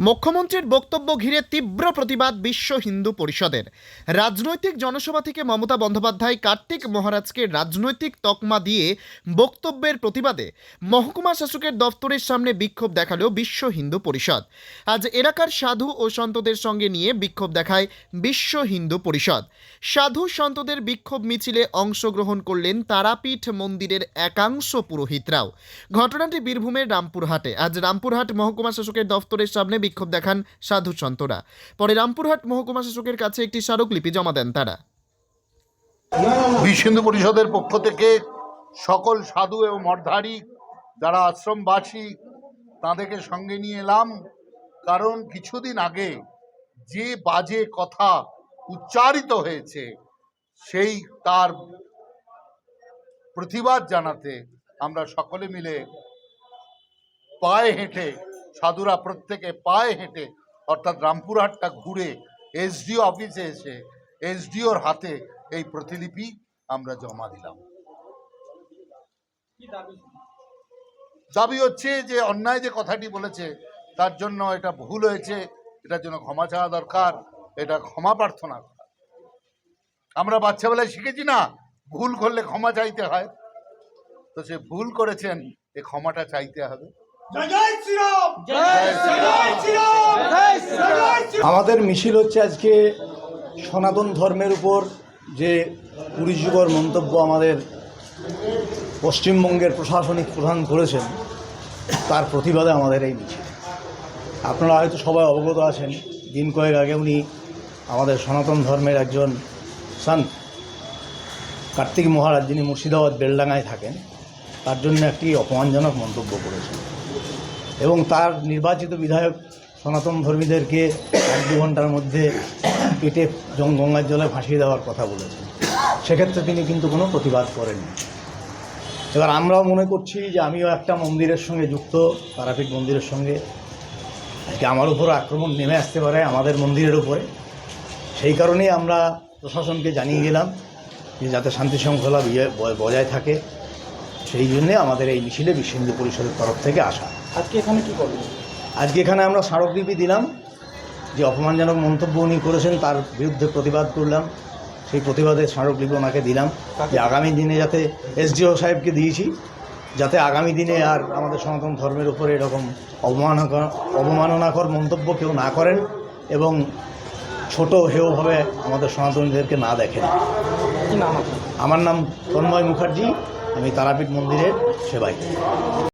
মুখ্যমন্ত্রীর বক্তব্য ঘিরে তীব্র প্রতিবাদ বিশ্ব হিন্দু পরিষদের। রাজনৈতিক জনসভা থেকে মমতা বন্দ্যোপাধ্যায় কার্তিক মহারাজকে রাজনৈতিক তকমা দিয়ে বক্তব্যের প্রতিবাদে মহকুমা শাসকের দফতরের সামনে বিক্ষোভ দেখাল বিশ্ব হিন্দু পরিষদ। আজ এলাকার সাধু ও সন্তদের সঙ্গে নিয়ে বিক্ষোভ দেখায় বিশ্ব হিন্দু পরিষদ। সাধু সন্তদের বিক্ষোভ মিছিলে অংশগ্রহণ করলেন তারাপীঠ মন্দিরের একাংশ পুরোহিতরাও। ঘটনাটি বীরভূমের রামপুরহাটে। আজ রামপুরহাট মহকুমা শাসকের দফতরের সামনে বিক্ষোভ দেখান সাধু সন্তরা। পরে রামপুরহাট মহকুমা শাসকের কাছে একটি স্মারকলিপি জমা দেন তারা। বিশ্ব পরিষদের পক্ষ থেকে সকল সাধু এবং মঠধারী যারা আশ্রমবাসী, তাদেরকে সঙ্গে নিয়ে এলাম। কারণ কিছুদিন আগে যে বাজে কথা উচ্চারিত হয়েছে, সেই তার প্রতিবাদ জানাতে আমরা সকলে মিলে পায়ে হেঁটে সাধুরা প্রত্যেকে পায়ে হেঁটে, অর্থাৎ রামপুরহাটটা ঘুরে এসডিও অফিসে এসে এসডিওর হাতে এই প্রতিলিপি আমরা জমা দিলাম। দাবি হচ্ছে যে, অন্যায় যে কথাটি বলেছে, তার জন্য এটা ভুল হয়েছে এটার জন্য ক্ষমা চাওয়া দরকার, এটা ক্ষমা প্রার্থনা। আমরা বাচ্চাবেলায় শিখেছি না, ভুল করলে ক্ষমা চাইতে হয়। তো সে ভুল করেছেন, এ ক্ষমাটা চাইতে হবে। আমাদের মিছিল হচ্ছে আজকে সনাতন ধর্মের উপর যে কুরুযুগর মন্তব্য আমাদের পশ্চিমবঙ্গের প্রশাসনিক প্রধান করেছেন তার প্রতিবাদে আমাদের এই মিছিল। আপনারা হয়তো সবাই অবগত আছেন দিন কয়েক আগে উনি আমাদের সনাতন ধর্মের একজন সান কার্তিক মহারাজ যিনি মুর্শিদাবাদ বেলডাঙ্গায় থাকেন তার জন্য একটি অপমানজনক মন্তব্য করেছেন। এবং তার নির্বাচিত বিধায়ক সনাতন ধর্মীদেরকে এক দু ঘণ্টার মধ্যে পেটে গঙ্গার জলে ভাসিয়ে দেওয়ার কথা বলেছেন। সেক্ষেত্রে তিনি কিন্তু কোনো প্রতিবাদ করেননি। এবার আমরাও মনে করছি যে আমিও একটা মন্দিরের সঙ্গে যুক্ত, তারাপীঠ মন্দিরের সঙ্গে। আজকে আমার উপরও আক্রমণ নেমে আসতে পারে আমাদের মন্দিরের উপরে। সেই কারণেই আমরা প্রশাসনকে জানিয়ে গেলাম যে যাতে শান্তি শৃঙ্খলা বজায় থাকে। সেই জন্যে আমাদের এই মিছিলে বিশ্ব হিন্দু পরিষদের তরফ থেকে আসা। আজকে এখানে কি করবেন আজকে এখানে আমরা স্মারকলিপি দিলাম যে অপমানজনক মন্তব্য উনি করেছেন তার বিরুদ্ধে প্রতিবাদ করলাম সেই প্রতিবাদের স্মারকলিপি ওনাকে দিলাম যে আগামী দিনে যাতে এসডিও সাহেবকে দিয়েছি যাতে আগামী দিনে আর আমাদের সনাতন ধর্মের উপরে এরকম অবমাননা অবমাননাকর মন্তব্য কেউ না করেন এবং ছোট হেয়ভাবে আমাদের সনাতনীদেরকে না দেখেন। আমার নাম তন্ময় মুখার্জি আমি তারাপীঠ মন্দিরের সেবাই